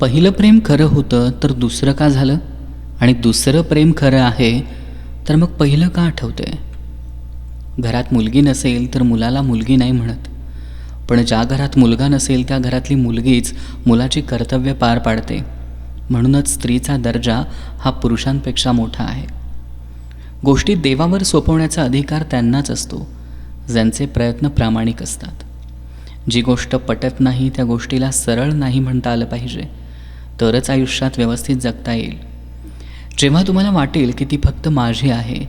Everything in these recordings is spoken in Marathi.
पहिलं प्रेम खरं होतं तर दुसरं का झालं? आणि दुसरं प्रेम खरं आहे तर मग पहिलं का आठवतंय? घरात मुलगी नसेल तर मुलाला मुलगी नाही म्हणत. पण ज्या घरात मुलगा नसेल त्या घरातली मुलगीच मुलाची कर्तव्य पार पाडते. म्हणूनच स्त्रीचा दर्जा हा पुरुषांपेक्षा मोठा आहे. गोष्टी देवावर सोपवण्याचा अधिकार त्यांनाच असतो ज्यांचे प्रयत्न प्रामाणिक असतात. जी गोष्ट पटत नाही त्या गोष्टीला सरळ नाही म्हणता आलं पाहिजे. तरच आयुष्यात व्यवस्थित जगता येईल. जेव्हा तुम्हाला वाटेल की ती फक्त माझी आहे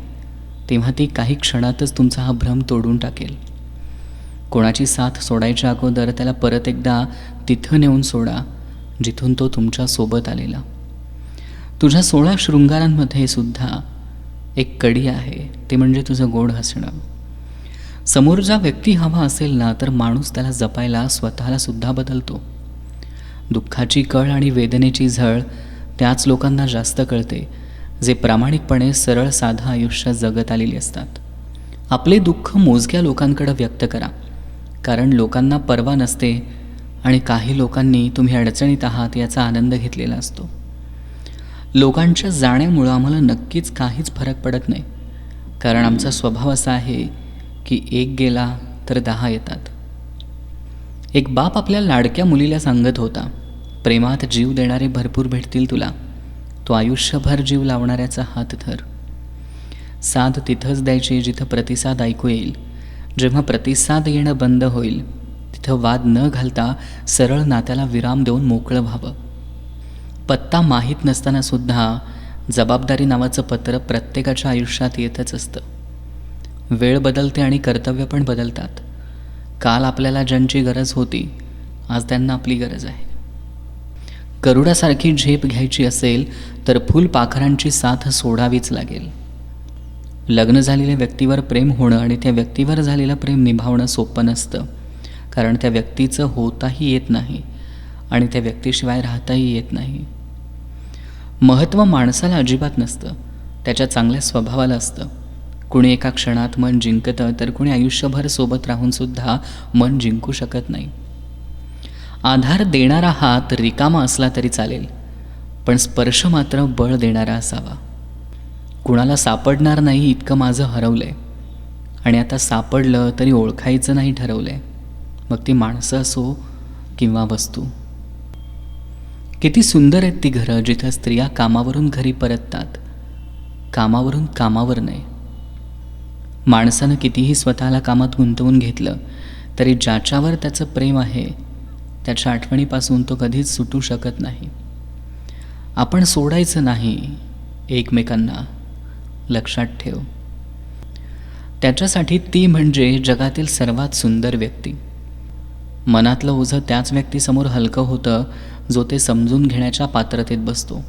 तेव्हा ती काही क्षणातच तुमचा हा भ्रम तोडून टाकेल. कोणाची साथ सोडायच्या अगोदर त्याला परत एकदा तिथं नेऊन सोडा जिथून तो तुमच्यासोबत आलेला. तुझ्या सोळा शृंगारांमध्ये सुद्धा एक कडी आहे ते म्हणजे तुझं गोड हसणं. समोरचा व्यक्ती हवा असेल ना तर माणूस त्याला जपायला स्वतःला सुद्धा बदलतो. दुःखाची कळ आणि वेदनेची झळ त्याच लोकांना जास्त कळते जे प्रामाणिकपणे सरळ साधं आयुष्य जगत आलेली असतात. आपले दुःख मोजक्या लोकांकडे व्यक्त करा कारण लोकांना पर्वा नसते आणि काही लोकांनी तुम्ही अडचणीत आहात याचा आनंद घेतलेला असतो. लोकांच्या जाण्यामुळं आम्हाला नक्कीच काहीच फरक पडत नाही कारण आमचा स्वभाव असा आहे की एक गेला तर दहा येतात. एक बाप आपल्या लाडक्या मुलीला सांगत होता प्रेमात जीव देणारे भरपूर भेटतील तुला. तो आयुष्यभर जीव लावणाऱ्याचा हात धर. साथ तिथंच द्यायची जिथं प्रतिसाद ऐकू येईल. जेव्हा प्रतिसाद येणं बंद होईल तिथं वाद न घालता सरळ नात्याला विराम देऊन मोकळं व्हावं. पत्ता माहीत नसताना सुद्धा जबाबदारी नावाचं पत्र प्रत्येकाच्या आयुष्यात येतच असतं. वेळ बदलते आणि कर्तव्य पण बदलतात. काल आपल्याला ज्यांची गरज होती आज त्यांना आपली गरज आहे. गरुडासारखी झेप घ्यायची असेल तर फुलपाखरांची साथ सोडावीच लागेल. लग्न झालेल्या व्यक्तीवर प्रेम होणं आणि त्या व्यक्तीवर झालेलं प्रेम निभावणं सोपं नसतं कारण त्या व्यक्तीचं होताही येत नाही आणि त्या व्यक्तीशिवाय राहताही येत नाही. महत्त्व माणसाला अजिबात नसतं त्याच्या चांगल्या स्वभावाला असतं. कुणी एका क्षणात मन जिंकतं तर कुणी आयुष्यभर सोबत राहूनसुद्धा मन जिंकू शकत नाही. आधार देणारा हात रिकामा असला तरी चालेल पण स्पर्श मात्र बळ देणारा असावा. कुणाला सापडणार नाही इतकं माझं हरवलं आहे आणि आता सापडलं तरी ओळखायचं नाही ठरवलं आहे मग ती माणसं असो किंवा वस्तू. किती सुंदर आहेत ती घरं जिथं स्त्रिया कामावरून घरी परततात कामावरून कामावर नाही. माणसानं कितीही स्वतःला कामात गुंतवून घेतलं तरी ज्याच्यावर त्याचं प्रेम आहे त्याच्या आठवणीपासून तो कधीच सुटू शकत नाही. आपण सोडायचं नाही एकमेकांना लक्षात ठेव. त्याच्यासाठी ती म्हणजे जगातील सर्वात सुंदर व्यक्ती. मनातलं ओझं त्याच व्यक्तीसमोर हलकं होतं जो ते समजून घेण्याच्या पात्रतेत बसतो.